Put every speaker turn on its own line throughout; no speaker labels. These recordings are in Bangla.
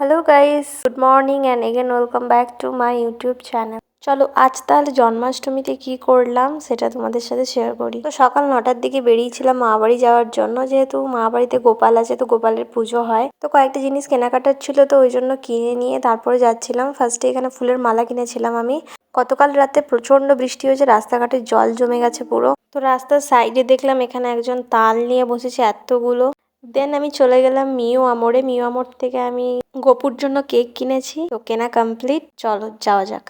Hello guys good morning and again welcome back to my YouTube channel চলো, আজ তাহলে জন্মাষ্টমীতে কি করলাম সেটা তোমাদের সাথে শেয়ার করি। তো সকাল নটার দিকে বেরিয়েছিলাম মা বাড়ি যাওয়ার জন্য। যেহেতু মা বাড়িতে গোপাল আছে, তো গোপালের পুজো হয়। তো কয়েকটা জিনিস কেনাকাটার ছিল, তো ওই জন্য কিনে নিয়ে তারপরে যাচ্ছিলাম। ফার্স্টে এখানে ফুলের মালা কিনেছিলাম আমি। গতকাল রাতে প্রচণ্ড বৃষ্টি হয়েছে, রাস্তাঘাটে জল জমে গেছে পুরো। তো রাস্তার সাইডে দেখলাম এখানে একজন তাল নিয়ে বসেছে এতগুলো। দেন আমি চলে গেলাম মিও আমরে। মিও আমর থেকে আমি গোপুর জন্য কেক কিনেছি। তো কেনা কমপ্লিট চলো, যাওয়া যাক।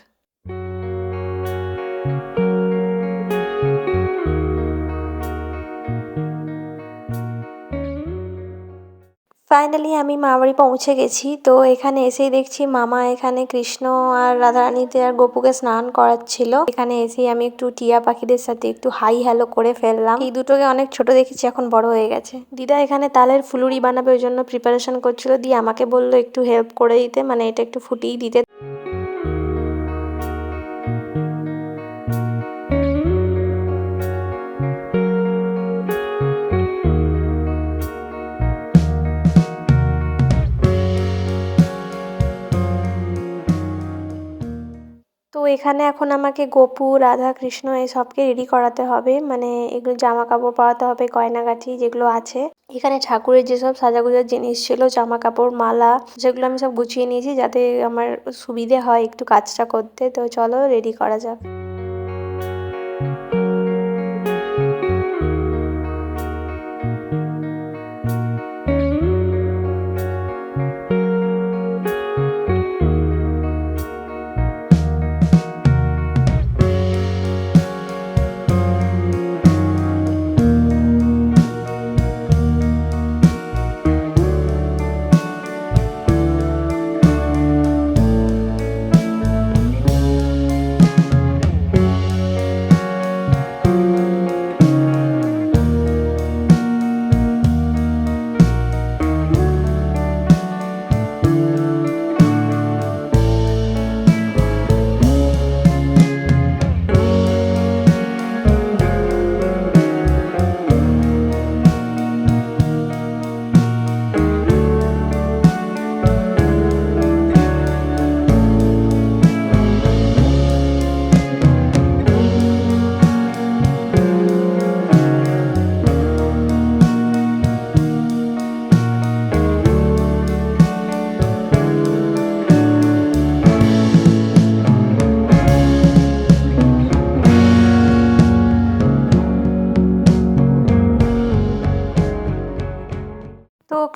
ফাইনালি আমি মা বাড়ি পৌঁছে গেছি। তো এখানে এসেই দেখছি মামা এখানে কৃষ্ণ আর রাধারানীতে আর গোপুকে স্নান করাচ্ছিল। এখানে এসেই আমি একটু টিয়া পাখিদের সাথে একটু হাই হ্যালো করে ফেললাম। এই দুটোকে অনেক ছোট দেখেছি, এখন বড় হয়ে গেছে। দিদা এখানে তালের ফুলুরি বানাবে ওই জন্য প্রিপারেশন করছিল। দিয়ে আমাকে বলল একটু হেল্প করে দিতে মানে এটা একটু ফুটিয়ে দিতে। এখানে এখন আমাকে গোপু, রাধা, কৃষ্ণ এসবকে রেডি করাতে হবে। মানে এগুলো জামা কাপড় পরাতে হবে গয়নাগাঠি যেগুলো আছে। এখানে ঠাকুরের যেসব সাজাগুজার জিনিস ছিল জামা কাপড় মালা, সেগুলো আমি সব গুছিয়ে নিয়েছি যাতে আমার সুবিধে হয় একটু কাজটা করতে। তো চলো রেডি করা যাক।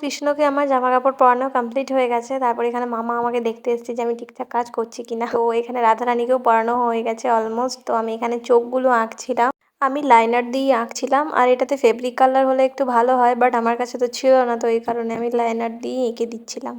কৃষ্ণকে আমার জামা কাপড় পরানো কমপ্লিট হয়ে গেছে। তারপর এখানে মামা আমাকে দেখতে এসেছে যে আমি ঠিকঠাক কাজ করছি কিনা। তো এখানে রাধারানীকেও পরানো হয়ে গেছে অলমোস্ট তো আমি এখানে চোখগুলো আঁকছিলাম। আমি লাইনার দিয়ে আঁকছিলাম। আর এটাতে ফেব্রিক কালার হলে একটু ভালো হয় বাট আমার কাছে তো ছিল না, তো এই কারণে আমি লাইনার দিয়ে এঁকে দিচ্ছিলাম।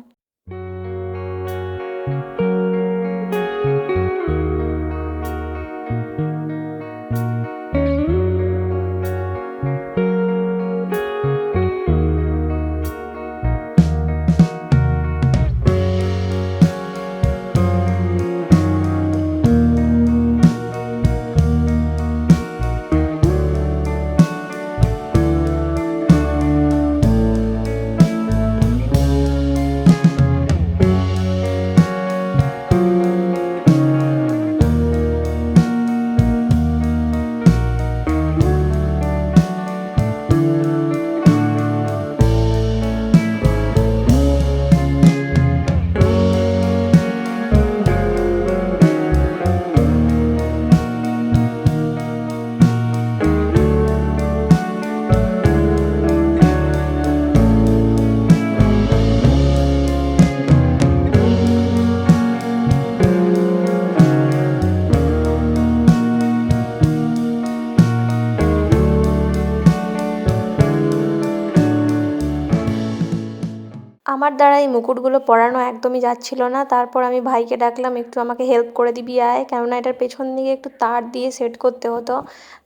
আমার দ্বারা এই মুকুটগুলো পরানো একদমই যাচ্ছিল না। তারপর আমি ভাইকে ডাকলাম, একটু আমাকে হেল্প করে দিবি আয়। কেননা এটার পেছন দিকে একটু তার দিয়ে সেট করতে হতো।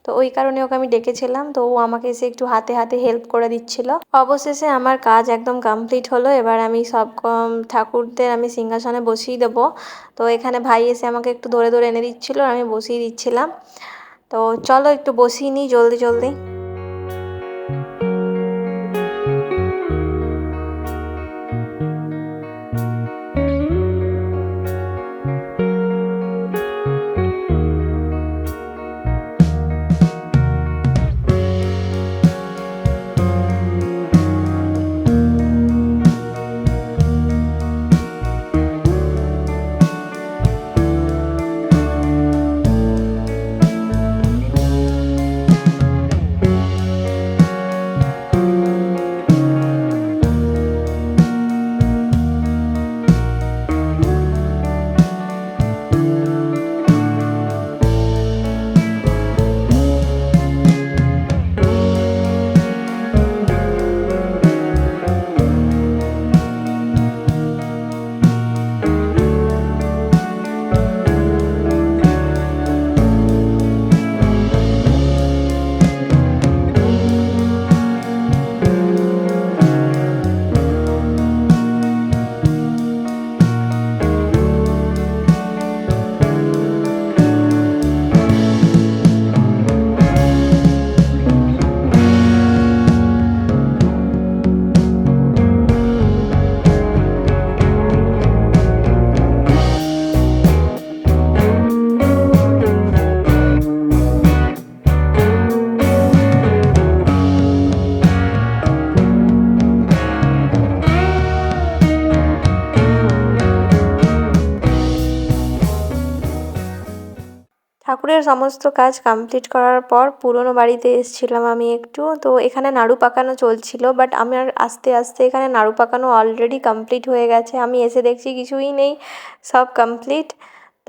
তো ওই কারণে ওকে আমি ডেকেছিলাম। তো ও আমাকে এসে একটু হাতে হাতে হেল্প করে দিচ্ছিল। অবশেষে আমার কাজ একদম কমপ্লিট হলো। এবার আমি সব ঠাকুরদের আমি সিংহাসনে বসিয়ে দেবো। তো এখানে ভাই এসে আমাকে একটু ধরে ধরে এনে দিচ্ছিল আর আমি বসিয়ে দিচ্ছিলাম। তো চলো একটু বসিয়ে নিই জলদি জলদি। ঠাকুরের সমস্ত কাজ কমপ্লিট করার পর পুরনো বাড়িতে এসেছিলাম আমি একটু। তো এখানে নাড়ু পাকানো চলছিল বাট আমার আস্তে আস্তে এখানে নাড়ু পাকানো অলরেডি কমপ্লিট হয়ে গেছে। আমি এসে দেখছি কিছুই নেই, সব কমপ্লিট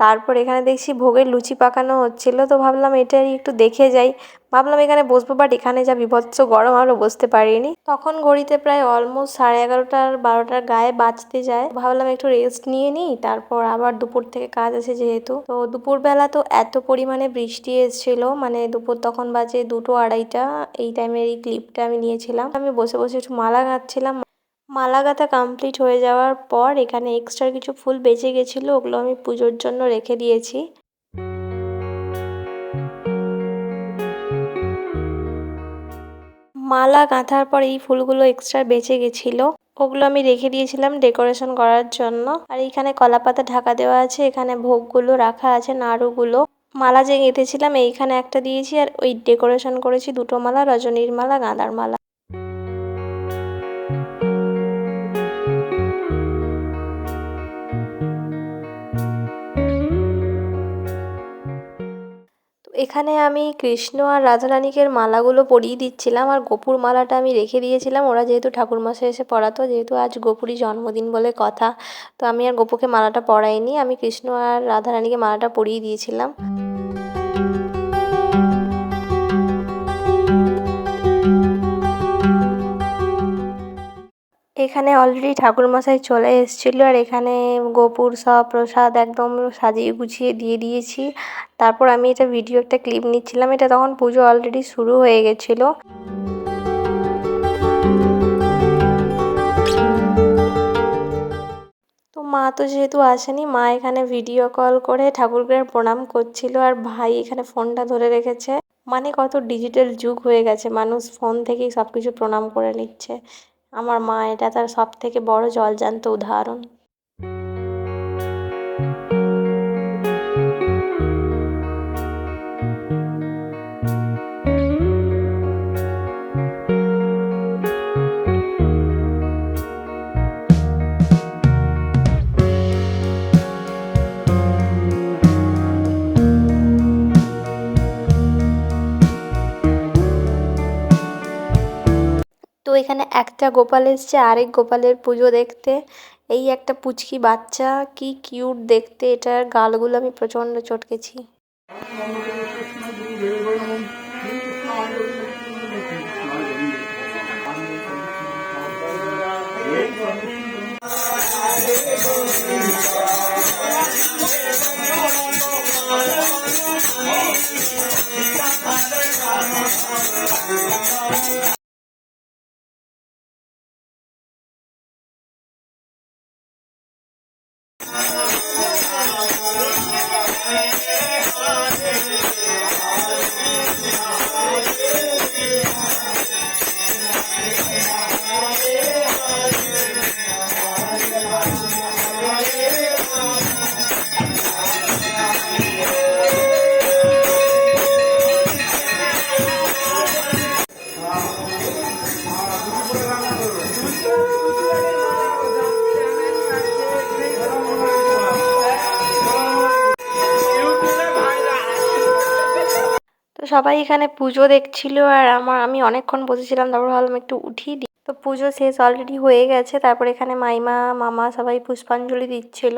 তারপর এখানে দেখছি ভোগের লুচি পাকানো হচ্ছিল, তো ভাবলাম এটাই একটু দেখে যাই। ভাবলাম এখানে বসবো বাট এখানে যা বিভৎস গরম আমরা বসতে পারিনি। তখন ঘড়িতে প্রায় অলমোস্ট সাড়ে এগারোটার, বারোটার গায়ে বাঁচতে যায়। ভাবলাম একটু রেস্ট নিয়ে নিই, তারপর আবার দুপুর থেকে কাজ আছে যেহেতু। তো দুপুরবেলা তো এত পরিমাণে বৃষ্টি এসেছিল মানে দুপুর তখন বাজে দুটো আড়াইটা, এই টাইমের এই ক্লিপটা আমি নিয়েছিলাম। আমি বসে বসে একটু মালা গাঁথছিলাম। মালা গাঁথা কমপ্লিট হয়ে যাওয়ার পর এখানে এক্সট্রা কিছু ফুল বেঁচে গেছিল, ওগুলো আমি পুজোর জন্য রেখে দিয়েছি। মালা গাঁথার পর এই ফুলগুলো এক্সট্রা বেঁচে গেছিল। ওগুলো আমি রেখে দিয়েছিলাম ডেকোরেশন করার জন্য। আর এইখানে কলা পাতা ঢাকা দেওয়া আছে, এখানে ভোগগুলো রাখা আছে, নাড়ুগুলো। মালা যে গেঁথেছিলাম, এইখানে একটা দিয়েছি আর ওই ডেকোরেশন করেছি দুটো মালা, রজনীর মালা, গাঁদার মালা। এখানে আমি কৃষ্ণ আর রাধারানীকে মালাগুলো পরিয়ে দিচ্ছিলাম আর গোপুর মালাটা আমি রেখে দিয়েছিলাম। ওরা যেহেতু ঠাকুরমশাই এসে পড়াতো, যেহেতু আজ গোপুরই জন্মদিন বলে কথা, তো আমি আর গোপুকে মালাটা পরাইনি। আমি কৃষ্ণ আর রাধারানীকে মালাটা পরিয়ে দিয়েছিলাম। এখানে অলরেডি ঠাকুরমশাই চলে এসেছিল আর এখানে গোপুর সব প্রসাদ একদম সাজিয়ে গুছিয়ে দিয়ে দিয়েছি। তারপর আমি এটা ভিডিও একটা ক্লিপ নিচ্ছিলাম, এটা তখন পুজো অলরেডি শুরু হয়ে গেছিল। মা তো যেহেতু আসেনি, মা এখানে ভিডিও কল করে ঠাকুরকে প্রণাম করছিল আর ভাই এখানে ফোনটা ধরে রেখেছে। মানে কত ডিজিটাল যুগ হয়ে গেছে, মানুষ ফোন থেকেই সব কিছু প্রণাম করে নিচ্ছে। আমার মা এটা তার সব থেকে বড় জলজ্যান্ত উদাহরণ। এখানে একটা গোপাল এসছে, আরেক গোপালের পুজো দেখতে। এই একটা পুচকি বাচ্চা, কি কিউট দেখতে, এটার গালগুলো আমি প্রচণ্ড চটকেছি। তো সবাই এখানে পুজো দেখছিল আর আমার, আমি অনেকক্ষণ বসেছিলাম। তারপর ভাবলাম একটু উঠিয়ে দিই। তো পুজো শেষ অলরেডি হয়ে গেছে। তারপর এখানে মাইমা, মামা সবাই পুষ্পাঞ্জলি দিচ্ছিল।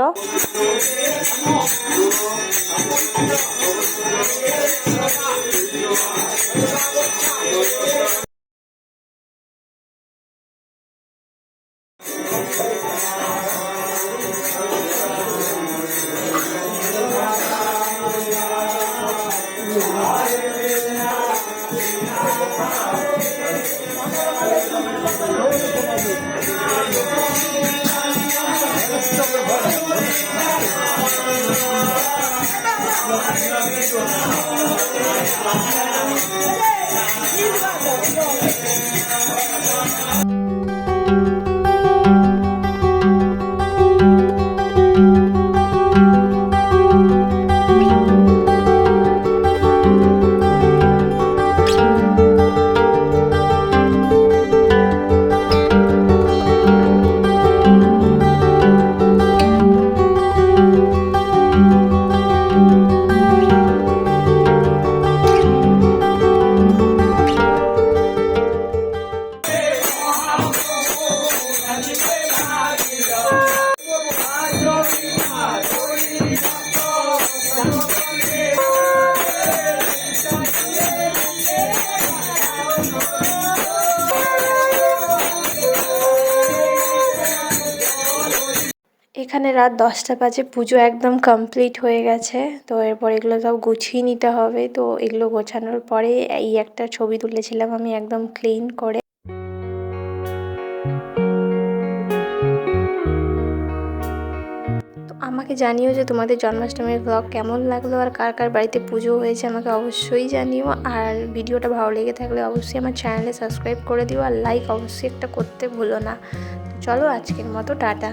রাত দশটা বাজে, পুজো একদম কমপ্লিট হয়ে গেছে। তো এরপর এগুলো সব গুছিয়ে নিতে হবে। তো এগুলো গোছানোর পরে এই একটা ছবি তুলেছিলাম আমি একদম ক্লিন করে। আমাকে জানিও যে তোমাদের জন্মাষ্টমীর ব্লগ কেমন লাগল আর কার কার বাড়িতে পুজো হয়েছে আমাকে অবশ্যই জানিও। আর ভিডিওটা ভালো লেগে থাকলে অবশ্যই আমার চ্যানেলে সাবস্ক্রাইব করে দিও। আর লাইক অবশ্যই একটা করতে ভুলো না। চলো আজকের মতো, টাটা।